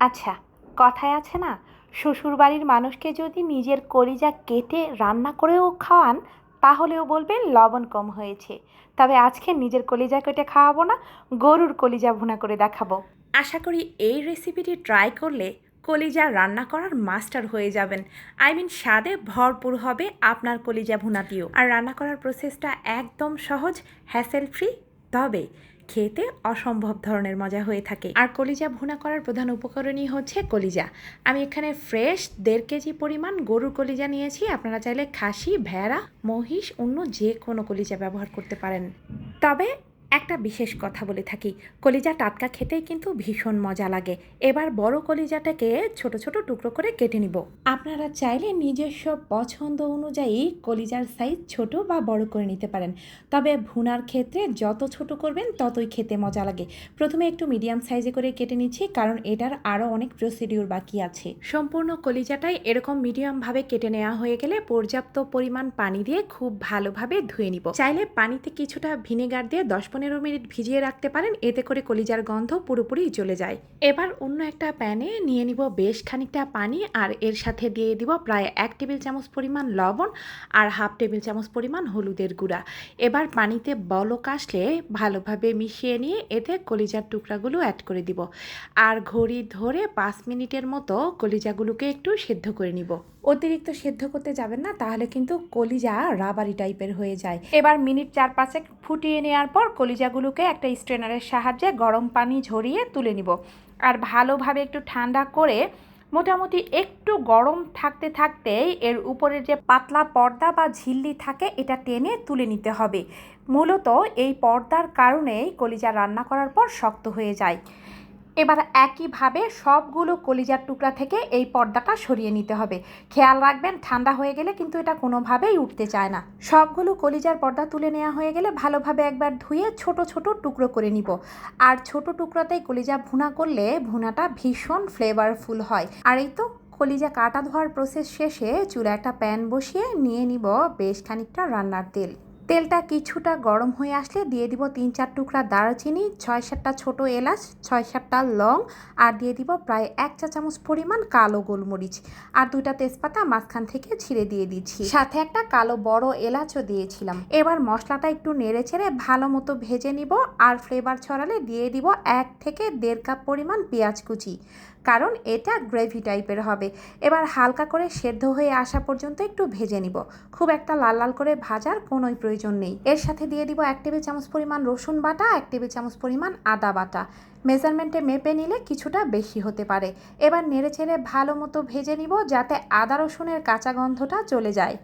আচ্ছা কথায় আছে না, শ্বশুরবাড়ির মানুষকে যদি নিজের কলিজা কেটে রান্না করেও খাওয়ান, তাহলেও বলবেন লবণ কম হয়েছে। তবে আজকে নিজের কলিজা কেটে খাওয়াবো না, গরুর কলিজা ভুনা করে দেখাবো। আশা করি এই রেসিপিটি ট্রাই করলে কলিজা রান্না করার মাস্টার হয়ে যাবেন। আই মিন স্বাদে ভরপুর হবে আপনার কলিজা ভুনাটিও। আর রান্না করার প্রসেসটা একদম সহজ হ্যাসেল ফ্রি তবে খেতে অসম্ভব ধরনের মজা হয়ে থাকে। আর কলিজা ভুনা করার প্রধান উপকরণই হচ্ছে কলিজা। আমি এখানে ফ্রেশ দেড় কেজি পরিমাণ গরুর কলিজা নিয়েছি। আপনারা চাইলে খাসি, ভেড়া, মহিষ, অন্য যে কোনো কলিজা ব্যবহার করতে পারেন। তবে একটা বিশেষ কথা বলে থাকি। কলিজা টাটকা খেতেই কিন্তু ভীষণ মজা লাগে। এবার বড় কলিজাটাকে ছোট ছোট টুকরো করে কেটে নিব। আপনারা চাইলে নিজস্ব পছন্দ অনুযায়ী কলিজার সাইজ ছোট বা বড় করে নিতে পারেন। তবে ভুনার ক্ষেত্রে যত ছোট করবেন, ততই খেতে মজা লাগে। প্রথমে একটু মিডিয়াম সাইজে করে কেটে নিচ্ছি, কারণ এটার আরও অনেক প্রসিডিউর বাকি আছে। সম্পূর্ণ কলিজাটাই এরকম মিডিয়ামভাবে কেটে নেওয়া হয়ে গেলে পর্যাপ্ত পরিমাণ পানি দিয়ে খুব ভালোভাবে ধুয়ে নিব। চাইলে পানিতে কিছুটা ভিনেগার দিয়ে দশ পনেরো মিনিট ভিজিয়ে রাখতে পারেন, এতে করে কলিজার গন্ধ পুরোপুরি চলে যায়। এবার অন্য একটা প্যানে নিয়ে নিব বেশ খানিকটা পানি, আর এর সাথে দিয়ে দিব প্রায় এক টেবিল চামচ পরিমাণ লবণ আর হাফ টেবিল চামচ পরিমাণ হলুদের গুঁড়া। এবার পানিতে বলক আসলে ভালোভাবে মিশিয়ে নিয়ে এতে কলিজার টুকরাগুলো অ্যাড করে দিব। আর ঘড়ি ধরে পাঁচ মিনিটের মতো কলিজাগুলোকে একটু সেদ্ধ করে নিব। অতিরিক্ত সেদ্ধ করতে যাবেন না, তাহলে কিন্তু কলিজা রাবারি টাইপের হয়ে যায়। এবার মিনিট চার পাঁচেক ফুটিয়ে নেওয়ার পর কলিজাগুলোকে একটা স্ট্রেনারের সাহায্যে গরম পানি ঝরিয়ে তুলে নিব। আর ভালোভাবে একটু ঠান্ডা করে মোটামুটি একটু গরম থাকতে থাকতেই এর উপরের যে পাতলা পর্দা বা ঝিল্লি থাকে, এটা টেনে তুলে নিতে হবে। মূলত এই পর্দার কারণেই কলিজা রান্না করার পর শক্ত হয়ে যায়। এবার একইভাবে সবগুলো কলিজার টুকরা থেকে এই পর্দাটা সরিয়ে নিতে হবে। খেয়াল রাখবেন, ঠান্ডা হয়ে গেলে কিন্তু এটা কোনোভাবেই উঠতে চায় না। সবগুলো কলিজার পর্দা তুলে নেওয়া হয়ে গেলে ভালোভাবে একবার ধুয়ে ছোট ছোট টুকরো করে নিব। আর ছোট টুকরাতেই কলিজা ভুনা করলে ভুনাটা ভীষণ ফ্লেভারফুল হয়। আর এই তো কলিজা কাটা ধোয়ার প্রসেস শেষে চুলা একটা প্যান বসিয়ে নিয়ে নিব বেশ খানিকটা রান্নার তেল। তেলটা কিছুটা গরম হয়ে আসলে দিয়ে দিব তিন চার টুকরা দারচিনি, ছয় সাতটা ছোট এলাচ, ছয় সাতটা লং আর দিয়ে দিব প্রায় এক চা চামচ পরিমাণ কালো গোলমরিচ আর দুইটা তেজপাতা মাঝখান থেকে ছিঁড়ে দিয়ে দিচ্ছি। সাথে একটা কালো বড় এলাচও দিয়েছিলাম। এবার মশলাটা একটু নেড়ে ছেড়ে ভালো মতো ভেজে নিব আর ফ্লেভার ছড়ালে দিয়ে দিব এক থেকে দেড় কাপ পরিমাণ পেঁয়াজ কুচি, কারণ এটা গ্রেভি টাইপের হবে। এবার হালকা করে সেদ্ধ হয়ে আসা পর্যন্ত একটু ভেজে নিব। খুব একটা লাল লাল করে ভাজার কোনোই প্রয়োজন নেই। এর সাথে দিয়ে দিব এক টেবিল চামচ পরিমাণ রসুন বাটা, এক টেবিল চামচ পরিমাণ আদা বাটা। মেজারমেন্টে মেপে নিলে কিছুটা বেশি হতে পারে। এবার নেড়ে ছেড়ে ভালো মতো ভেজে নিব যাতে আদা রসুনের কাঁচা গন্ধটা চলে যায়।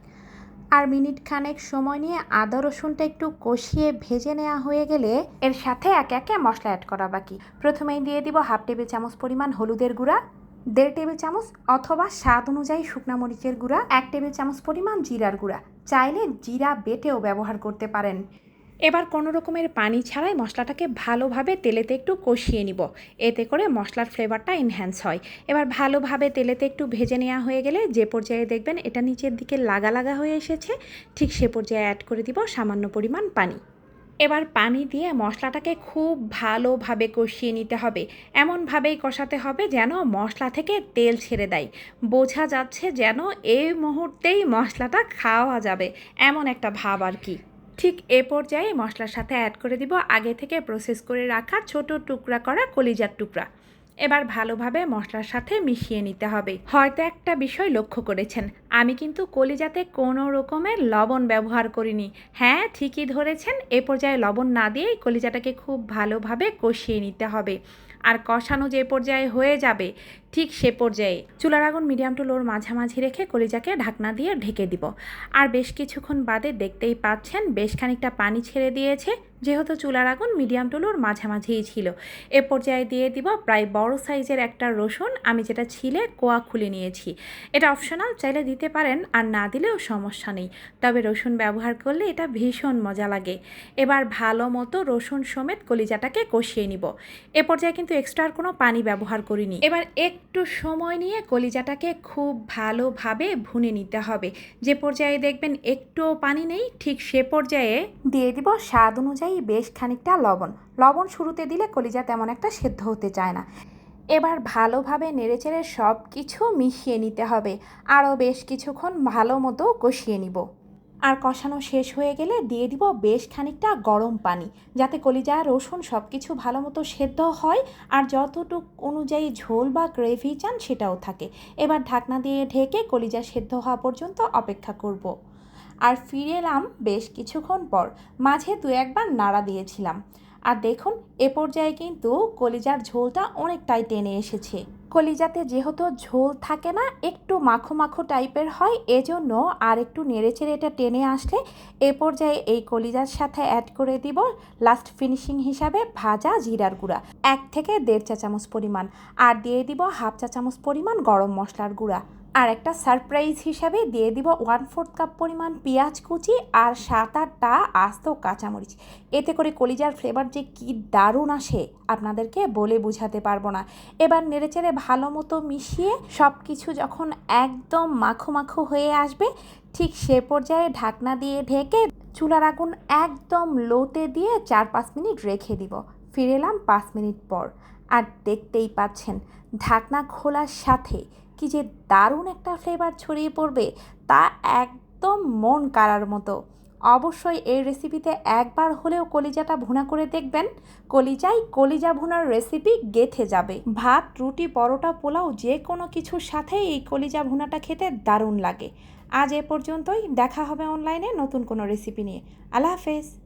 আর মিনিট খানেক সময় নিয়ে আদা রসুনটা একটু কষিয়ে ভেজে নেওয়া হয়ে গেলে এর সাথে একে একে মশলা অ্যাড করা বাকি। প্রথমেই দিয়ে দিব হাফ টেবিল চামচ পরিমাণ হলুদের গুঁড়া, দেড় টেবিল চামচ অথবা স্বাদ অনুযায়ী শুকনা মরিচের গুঁড়া, এক টেবিল চামচ পরিমাণ জিরার গুঁড়া। চাইলে জিরা বেটেও ব্যবহার করতে পারেন। এবার কোনো রকমের পানি ছাড়াই মশলাটাকে ভালোভাবে তেলেতে একটু কষিয়ে নিব। এতে করে মশলার ফ্লেভারটা এনহ্যান্স হয়। এবার ভালোভাবে তেলেতে একটু ভেজে নেওয়া হয়ে গেলে যে পর্যায়ে দেখবেন এটা নিচের দিকে লাগা লাগা হয়ে এসেছে, ঠিক সে পর্যায়ে অ্যাড করে দিব সামান্য পরিমাণ পানি। এবার পানি দিয়ে মশলাটাকে খুব ভালোভাবে কষিয়ে নিতে হবে। এমনভাবেই কষাতে হবে যেন মশলা থেকে তেল ছেড়ে দেয়। বোঝা যাচ্ছে যেন এই মুহূর্তেই মশলাটা খাওয়া যাবে, এমন একটা ভাব আর কি। ঠিক এ পর্যায়ে মশলার সাথে অ্যাড করে দিব আগে থেকে প্রসেস করে রাখা ছোট টুকরা করা কলিজার টুকরা। এবার ভালোভাবে মশলার সাথে মিশিয়ে নিতে হবে। হয়তো একটা বিষয় লক্ষ্য করেছেন আমি কিন্তু কলিজাতে কোনো রকমের লবণ ব্যবহার করিনি। হ্যাঁ ঠিকই ধরেছেন, এ পর্যায়ে লবণ না দিয়েই কলিজাটাকে খুব ভালোভাবে কষিয়ে নিতে হবে। আর কষানো যে পর্যায়ে হয়ে যাবে, ঠিক সে পর্যায়ে। চুলার আগুন মিডিয়াম টু লোর মাঝামাঝি রেখে কলিজাকে ঢাকনা দিয়ে ঢেকে দিব। আর বেশ কিছুক্ষণ বাদে দেখতেই পাচ্ছেন, বেশ খানিকটা পানি ছেড়ে দিয়েছে, যেহেতু চুলার আগুন মিডিয়াম টু লোর মাঝামাঝিই ছিল। এ পর্যায়ে দিয়ে দিব প্রায় বড় সাইজের একটা রসুন, আমি যেটা ছিলে কোয়া খুলে নিয়েছি। এটা অপশনাল, চাইলে দিতে পারেন আর না দিলেও সমস্যা নেই। তবে রসুন ব্যবহার করলে এটা ভীষণ মজা লাগে। এবার ভালো মতো রসুন সমেত কলিজাটাকে কষিয়ে নিব। এ পর্যায়ে কিন্তু এক্সট্রা আর কোনো পানি ব্যবহার করিনি। এবার একটু সময় নিয়ে কলিজাটাকে খুব ভালোভাবে ভুনে নিতে হবে। যে পর্যায়ে দেখবেন একটুও পানি নেই, ঠিক সে পর্যায়ে দিয়ে দিব স্বাদ অনুযায়ী বেশ খানিকটা লবণ। লবণ শুরুতে দিলে কলিজা তেমন একটা সেদ্ধ হতে চায় না। এবার ভালোভাবে নেড়েচেড়ে সব কিছু মিশিয়ে নিতে হবে। আরও বেশ কিছুক্ষণ ভালো মতো কষিয়ে নিব। আর কষানো শেষ হয়ে গেলে দিয়ে দিব বেশ খানিকটা গরম পানি, যাতে কলিজা, রসুন সব কিছু ভালো মতো সেদ্ধ হয় আর যতটুক অনুযায়ী ঝোল বা গ্রেভি চান সেটাও থাকে। এবার ঢাকনা দিয়ে ঢেকে কলিজা সেদ্ধ হওয়া পর্যন্ত অপেক্ষা করব। আর ফিরে এলাম বেশ কিছুক্ষণ পর, মাঝে দু একবার নাড়া দিয়েছিলাম। আর দেখুন, এ পর্যায়ে কিন্তু কলিজার ঝোলটা অনেকটাই টেনে এসেছে। কলিজাতে যেহেতু ঝোল থাকে না, একটু মাখো মাখো টাইপের হয়, এজন্য আর একটু নেড়েচেড়ে এটা টেনে আসলে এ পর্যায়ে এই কলিজার সাথে অ্যাড করে দিব লাস্ট ফিনিশিং হিসাবে ভাজা জিরার গুঁড়া, এক থেকে দেড় চা চামচ পরিমাণ। আর দিয়ে দিব হাফ চা চামচ পরিমাণ গরম মশলার গুঁড়া। আর একটা সারপ্রাইজ হিসাবে দিয়ে দিব ওয়ান ফোর্থ কাপ পরিমাণ পেঁয়াজ কুচি আর সাত আটটা আস্ত কাঁচামরিচ। এতে করে কলিজার ফ্লেভার যে কী দারুণ আসে, আপনাদেরকে বলে বোঝাতে পারব না। এবার নেড়েচেড়ে ভালো মতো মিশিয়ে সব কিছু যখন একদম মাখো মাখো হয়ে আসবে, ঠিক সে পর্যায়ে ঢাকনা দিয়ে ঢেকে চুলার আগুন একদম লোতে দিয়ে চার পাঁচ মিনিট রেখে দিব। ফিরে এলাম পাঁচ মিনিট পর। আর দেখতেই পাচ্ছেন, ঢাকনা খোলার সাথে কি যে দারুণ একটা ফ্লেভার ছড়িয়ে পড়বে তা একদম মন কাড়ার মতো। অবশ্যই এই রেসিপিতে একবার হলেও কলিজাটা ভুনা করে দেখবেন। কলিজাই কলিজা ভুনার রেসিপি গেথে যাবে। ভাত, রুটি, পরোটা, পোলাও যে কোনো কিছুর সাথে এই কলিজা ভুনাটা খেতে দারুণ লাগে। আজ এ পর্যন্তই। দেখা হবে অনলাইনে নতুন কোনো রেসিপি নিয়ে। আল্লাহ হাফেজ।